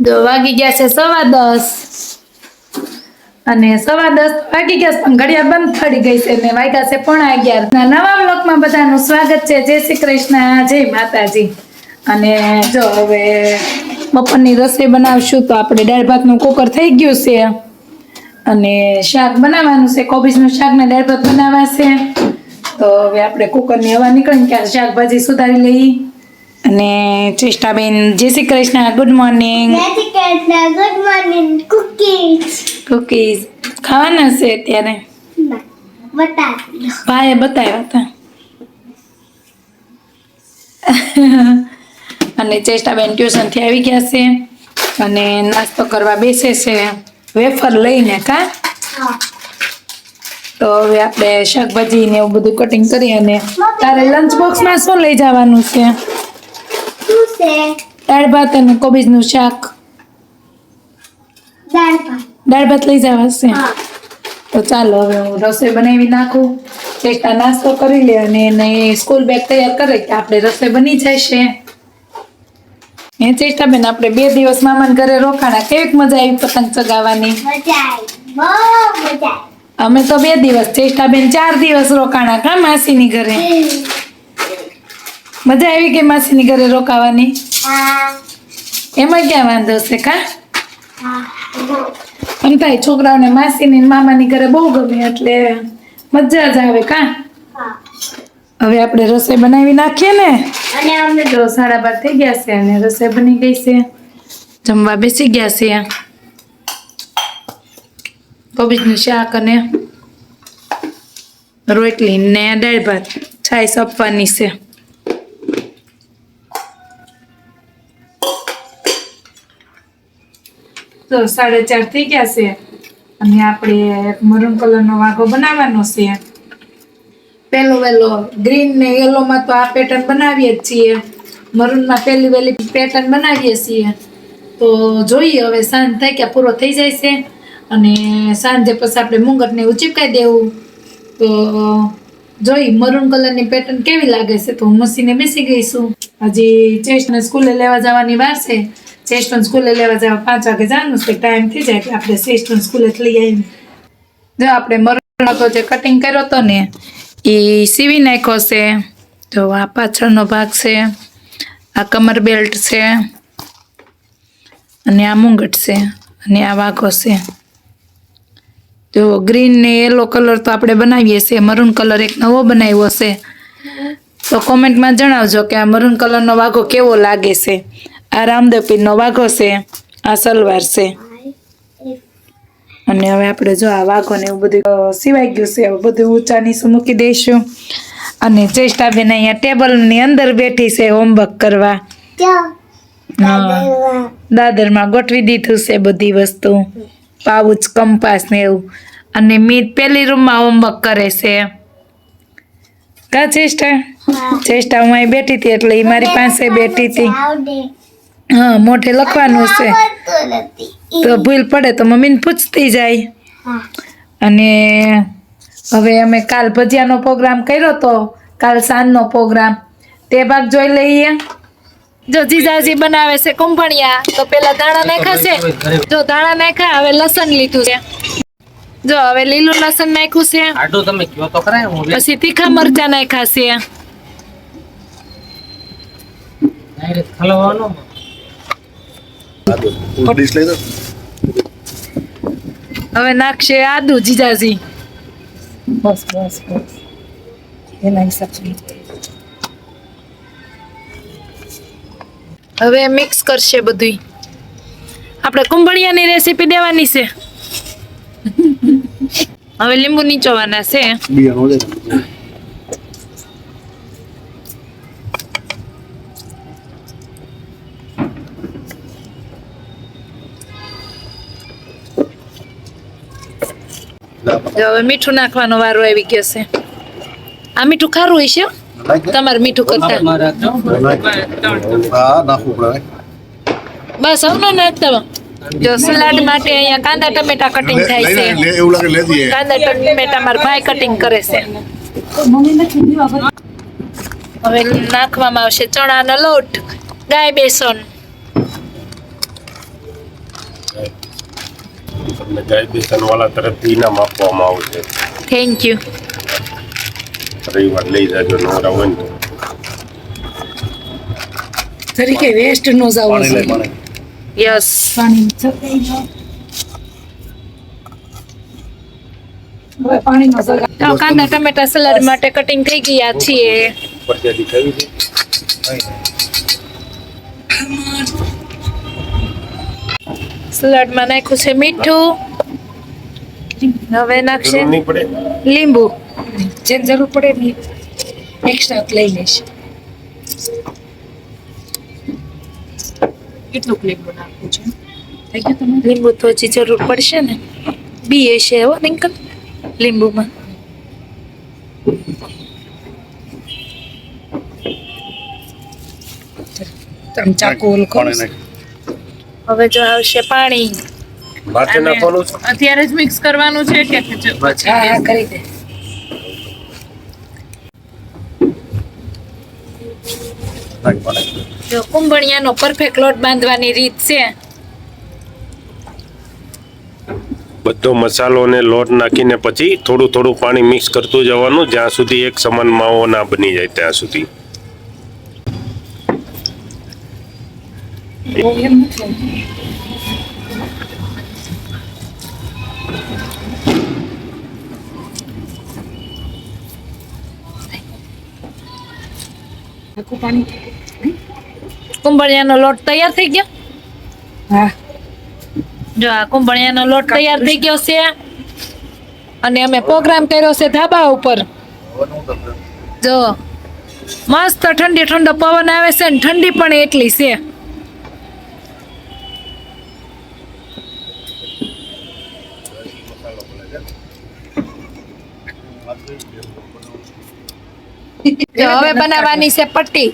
જો વાગી ગયા છે સવા દસ. અને સવા દસ વાગી ગયા પણ ઘડિયાળ બંધ પડી ગઈ છે ને વાગ્યા છે પોણા અગિયાર. નવા બ્લોકમાં બધાનું સ્વાગત છે. જય શ્રી કૃષ્ણ, જય માતાજી. અને જો હવે બપોરની રસોઈ બનાવશું તો આપણે દાળ ભાતનું કુકર થઈ ગયું છે. અને શાક બનાવવાનું છે. કોબીજનું શાક ને દાળ ભાત બનાવવા છે. તો હવે આપણે કુકરની હવા નીકળીને ત્યારે શાકભાજી સુધારી લઈએ. અને ચેષ્ટાબેન જય શ્રી કૃષ્ણ ગુડ મોર્નિંગ જય Shri Krishna good morning cookies ખાવાના છે અત્યારે. ભાઈએ બતાવ્યા હતા. અને ચેષ્ટાબેન ટ્યુશનથી આવી ગયા છે અને નાસ્તો કરવા બેસે છે. વેફર લઈને કા? હા. તો હવે આપણે શાકભાજી ને એવું બધું કટિંગ કરી અને તારે લંચ બોક્સમાં શું લઈ જવાનું છે? છે? દાળ ભાત અને કોબીજનું શાક. દાળ ભાત. દાળ ભાત લઈ જવા છે તો ચાલો હવે હું રસોઈ બનાવી નાખું. ચેષ્ટા નાસ્તો કરી લે અને એને સ્કૂલ બેગ તૈયાર કરે કે આપણે રસોઈ બની જશે. એ ચેષ્ટા બેન આપણે બે દિવસ મામાન ઘરે રોકાણા. કેવીક મજા આવી પતંગ ચગાવવાની? અમે તો બે દિવસ ચેષ્ટા બેન ચાર દિવસ રોકાણા કા માસીની ઘરે? આવી. મજા આવી ગઈ માસીની ઘરે રોકાવાની? એમાં ક્યાં વાંધો છે કા. પણ થાય છોકરાઓને માસીની મામાની ઘરે બહુ ગમે એટલે મજા જ આવે કા? હવે આપણે રસોઈ બનાવી નાખીએ ને? તો સાડા બાર થઈ ગયા છે અને રસોઈ બની ગઈ છે. જમવા બેસી ગયા છે. કોબીજનું શાક અને રોટલી ને દાળ ભાત. છાશ આપવાની છે. તો સાડા ચાર થઈ ગયા છે. અને આપણે મરૂન કલરનો વાઘો બનાવવાનો છે. પહેલો વહેલો ગ્રીન ને યલોમાં તો આ પેટર્ન બનાવીએ જ છીએ. મરૂનમાં પહેલી વહેલી પેટર્ન બનાવીએ છીએ. તો જોઈએ હવે સાંજ થાય કે પૂરો થઈ જાય છે. અને સાંજે પછી આપણે મુંગટને એવું ચીપકાઈ દેવું. તો જોઈ મરૂન કલરની પેટર્ન કેવી લાગે છે તો હું મસીને બેસી ગઈ છું. હજી ચેસ્ટને સ્કૂલે લેવા જવાની વાર છે. ચેસ્ટન સ્કૂલે લેવા જવા, પાંચ વાગે જવાનું છે ટાઈમ થઈ જાય એટલે આપણે શ્રેષ્ઠન સ્કૂલે લઈ આવીને જો આપણે મરણો જે કટિંગ કર્યો હતો ને, એ સીવી નાખ્યો છે. જો આ પાછળનો ભાગ છે, આ કમર બેલ્ટ છે, અને આ મુંગટ છે, અને આ વાઘો છે. જો ગ્રીન ને યલો કલર તો આપણે બનાવીએ છીએ મરૂન કલર એક નવો બનાવ્યો છે. તો કોમેન્ટમાં જણાવજો કે આ મરૂન કલરનો વાઘો કેવો લાગે છે. આ રામદેવપીરનો વાઘો છે આ સલવાર છે. અને હવે આપણે જો આ વાઘો ને એવું બધું સિવાય ગયું છે હવે બધું ઊંચા નીચું મૂકી દઈશું. અને ચેષ્ટાબેન અહીંયા ટેબલની અંદર બેઠી છે હોમવર્ક કરવા. દાદરમાં દાદરમાં. ગોઠવી દીધું છે બધી વસ્તુ. પાઉચ કંપાસ ને એવું. અને મીત પેલી રૂમમાં હોમવર્ક કરે છે. કા ચેષ્ટા. ચેષ્ટા હું અહીં બેઠી હતી એટલે એ મારી પાસે બેઠી હતી. હા મોઢે લખવાનું છે. તો ભૂલ પડે તો મમ્મીને પૂછતી જાય. અને હવે અમે કાલ ભજીયાનો પ્રોગ્રામ કર્યો તો કાલ સાંજનો પ્રોગ્રામ. તે ભાગ જોઈ લઈએ. જો જીજાજી બનાવે છે કુંભણિયા તો પેલા દાણા નાખ્યા છે. જો દાણા નાખ્યા હવે લસણ લીધું છે. જો હવે લીલું લસણ નાખ્યું છે. આટલું તમે કયો તો ખરા હું પછી તીખા મરચા નાખ્યા છે. દો હવે નાખશે આદુ જીજાજી. બસ બસ બસ. એના હિસાબથી હવે મિક્સ કરશે બધું આપણે કુંભળિયાની રેસીપી દેવાની છે. હવે લીંબુ નીચોવાના છે. હવે મીઠું નાખવાનો વારો આવી ગયો છે. આ મીઠું ખારું હોય છે નાખ દે. તમારે મીઠું કરતા. બસ હવે નાખ દો. જો સલાડ માટે અહીંયા કાંદા ટમેટા કટિંગ થાય છે. લે- લે- એવું લાગે લેતી એ. કાંદા ટમેટા મારા ભાઈ કટિંગ કરે છે. હવે નાખવામાં આવશે ચણાનો લોટ ગાય બેસન. તમને બેસન વાળા તરફથી ઇનામ આપવામાં આવશે. થેન્ક યુ રવિવાર લઈ જાજો નવરા હોય ને તરીકે વેસ્ટ નો જાવ યસ કાંદા ટમેટા સલાડ માટે કટિંગ થઈ ગયા છીએ. સલાડમાં નાખ્યું છે મીઠું. હવે નાખશે લીંબુ. જેમ જરૂર પડે ને એક્સ્ટ્રા લઈ લઈશ. કેટલું લીંબુ નાખવું છે? થઈ ગયું તમે લીંબુ તો હજી જરૂર પડશે ને. બી હશે હો નિંકલ લીંબુમાં. ચાકુ ઓલું નાખ હવે જો આવશે પાણી. માથે નાખવાનું છે? અત્યારે જ મિક્સ કરવાનું છે કે પછી હા કરી દે. જો કુંભણિયાનો પરફેક્ટ લોટ બાંધવાની રીત છે. બધો મસાલો ને લોટ નાખીને પછી થોડું થોડું પાણી મિક્સ કરતું જવાનું જ્યાં સુધી એક સમાન માવો ના બની જાય ત્યાં સુધી. બહુ એમ નથી આખું પાણી કુંભળિયાનો લોટ તૈયાર થઈ ગયો? હા. જો આ કુંભળિયાનો લોટ તૈયાર થઈ ગયો છે. અને અમે પ્રોગ્રામ કર્યો છે ધાબા ઉપર. જો મસ્ત ઠંડી ઠંડો પવન આવે છે ને ઠંડી પણ એટલી છે. હવે બનાવવાની છે પટ્ટી.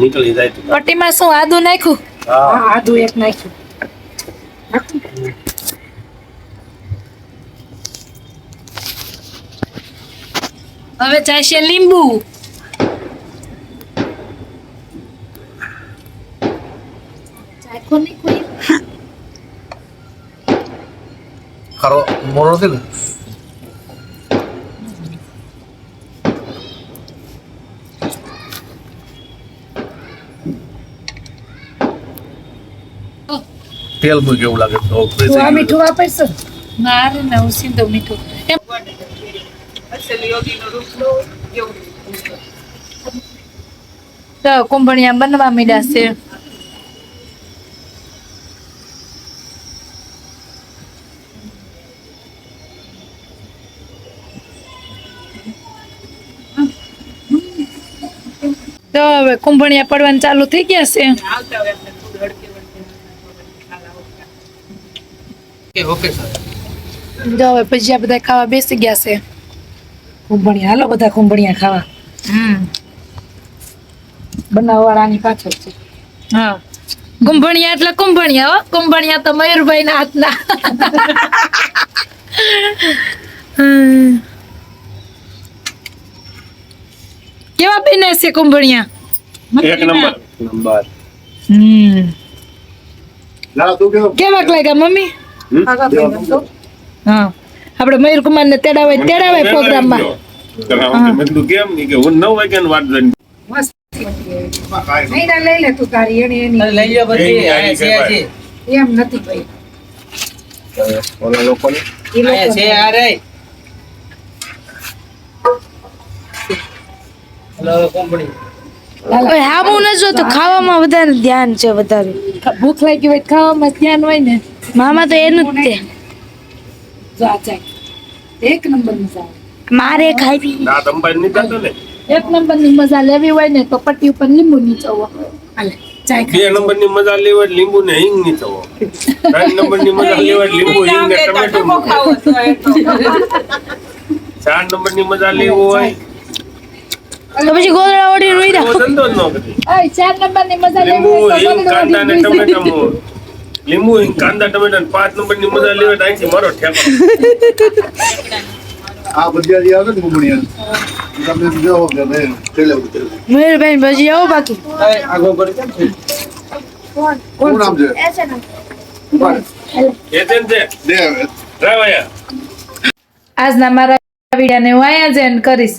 નીકળી જાય પટ્ટીમાં શું આદુ નાખ્યું? હા આદુ એક નાખ્યું. હવે ચાલશે લીંબુ. ચાખો નહીં કોઈ. ખારો. મોરો છે ને તેલ મૂક એવું લાગે તો આ મીઠું વાપરશો ના રે ના હું સીધું મીઠું તો કુંભણિયા બનવા મીડા છે તો હવે કુંભણિયા પડવાનું ચાલુ થઈ ગયા છે. જો હવે ભજીયા બધા ખાવા બેસી ગયા છે. કુંભણિયા હાલો બધા કુંભણિયા ખાવા. બનાવવાળાની પાછળ છે. હા. કુંભણિયા એટલે કુંભણિયા હો. કુંભણિયા તો મયુરભાઈ ના હાથના હમ. કેવા બને છે કુંભણિયા? એક નંબર. નંબર. હમ. ના તું કેવો? કેવા લાગ્યા મમ્મી? હા. આપણે મયુર કુમાર ને તેડાવે તેડાવાય પ્રોગ્રામમાં મેં. કીધું કેમ ની કે હું નવ વાગ્યા વાત જોઈને નહીં ના લઈ લે તું તારી એની એની. લઈ લે બધી. એની આયા છે એમ નથી ભાઈ. ઓલા લોકોને? ઈ આયા છે આ રે. હામું ન જોતો ખાવામાં વધારે ધ્યાન છે વધારે. ભૂખ લાગી હોય ખાવામાં ધ્યાન હોય ને. મામા તો એનું જ તે જો આ ચાય એક નંબર મજા મારે ખાવી દાંત અંબાઈ નહીં થતો ને. એક નંબરની મજા લેવી હોય ને તો પટ્ટી ઉપર લીંબુ નીચોવો. હાલે બે નંબરની મજા લેવા લીંબુ ને હિંગની થવો ત્રણ નંબરની મજા લેવા લીંબુ હિંગ ને ટમેટો ચાર નંબરની મજા લેવું હોય તો પછી ગોદડા ઓઢી રોઈ દા ધંધો ન કરી. ઓય ચાર નંબરની મજા લેવી કાંદા ને ટમેટા લીંબુ કાંદા ટમેટા પાંચ નંબરની મજા લેવા તો અહીંથી મારો ઠેકો. આ આવે ને બાકી. આગો કોણ? નામ છે? એ છે દે આજના મારા વિડીયોને હું અહીંયા જ end કરીશ.